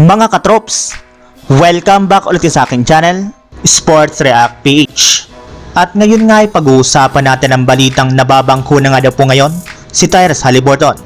Mga katrops, welcome back ulit sa aking channel, Sports React PH. At ngayon nga ay pag-uusapan natin ang balitang nababangko na nga daw po ngayon, si Tyrese Halliburton.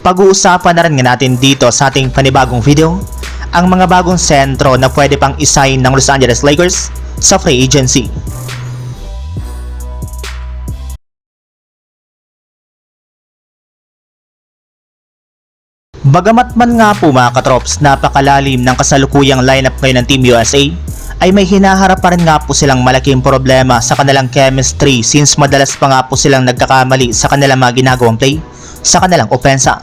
Pag-uusapan na rin nga natin dito sa ating panibagong video, ang mga bagong sentro na pwede pang isign ng Los Angeles Lakers sa free agency. Bagamat man nga po mga katrops napakalalim ng kasalukuyang lineup ngayon ng Team USA, ay may hinaharap pa rin nga po silang malaking problema sa kanilang chemistry since madalas pa nga po silang nagkakamali sa kanilang mga ginagawang play sa kanilang opensa.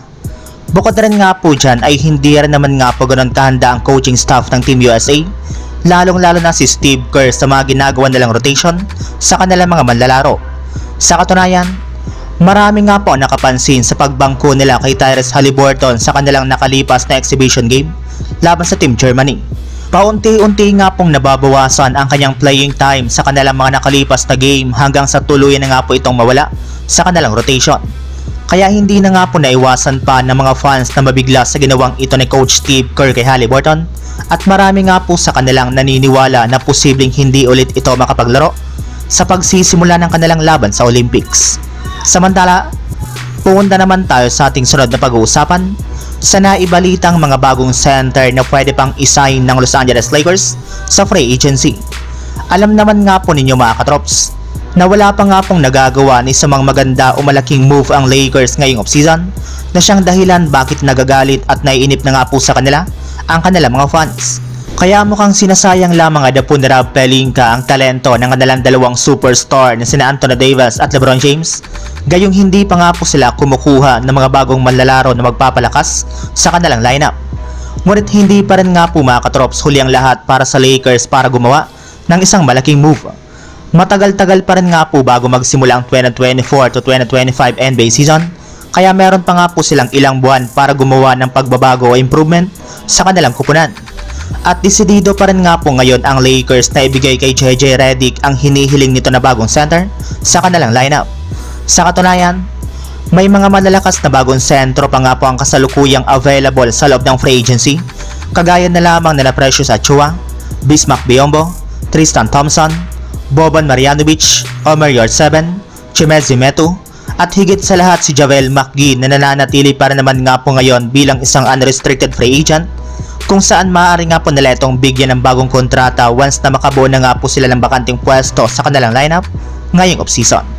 Bukod rin nga po dyan ay hindi rin naman nga po ganun kahanda ang coaching staff ng Team USA, lalong lalo na si Steve Kerr sa mga ginagawa nilang rotation sa kanilang mga manlalaro. Sa katunayan, Marami nga po nakapansin sa pagbangko nila kay Tyrese Halliburton sa kanilang nakalipas na exhibition game laban sa Team Germany. Paunti-unti nga pong nababawasan ang kanyang playing time sa kanilang mga nakalipas na game hanggang sa tuluyan na nga po itong mawala sa kanilang rotation. Kaya hindi na nga po naiwasan pa ng mga fans na mabigla sa ginawang ito ni Coach Steve Kerr kay Halliburton at marami nga po sa kanilang naniniwala na posibleng hindi ulit ito makapaglaro sa pagsisimula ng kanilang laban sa Olympics. Samantala, pumunta naman tayo sa ating sunod na pag-uusapan sa naibalitang mga bagong center na pwede pang isign ng Los Angeles Lakers sa free agency. Alam naman nga po ninyo mga katrops na wala pa nga pong nagagawa ni sa mga maganda o malaking move ang Lakers ngayong offseason na siyang dahilan bakit nagagalit at naiinip na nga po sa kanila ang kanilang mga fans. Kaya mukhang sinasayang lamang ada po ni Rob Pelinka ang talento ng kanilang dalawang superstar na sina Anthony Davis at LeBron James. Gayong hindi pa nga po sila kumukuha ng mga bagong manlalaro na magpapalakas sa kanilang lineup. Ngunit hindi pa rin nga po mga katrops huli ang lahat para sa Lakers para gumawa ng isang malaking move. Matagal-tagal pa rin nga po bago magsimula ang 2024 to 2025 NBA season kaya meron pa nga po silang ilang buwan para gumawa ng pagbabago o improvement sa kanilang kupunan. At desidido pa rin nga po ngayon ang Lakers na ibigay kay JJ Redick ang hinihiling nito na bagong center sa kanilang lineup. Sa katunayan, may mga malalakas na bagong sentro pa nga po ang kasalukuyang available sa loob ng free agency, kagaya na lamang nila Precious Achua, Bismack Biombo, Tristan Thompson, Boban Marjanovic, Omer Yurtseven, Chimezi Metu, at higit sa lahat si Javel McGee na nananatili para naman nga po ngayon bilang isang unrestricted free agent kung saan maaari nga po nila itong bigyan ng bagong kontrata once na makabuo na nga po sila ng bakanting pwesto sa kanilang lineup ngayong offseason.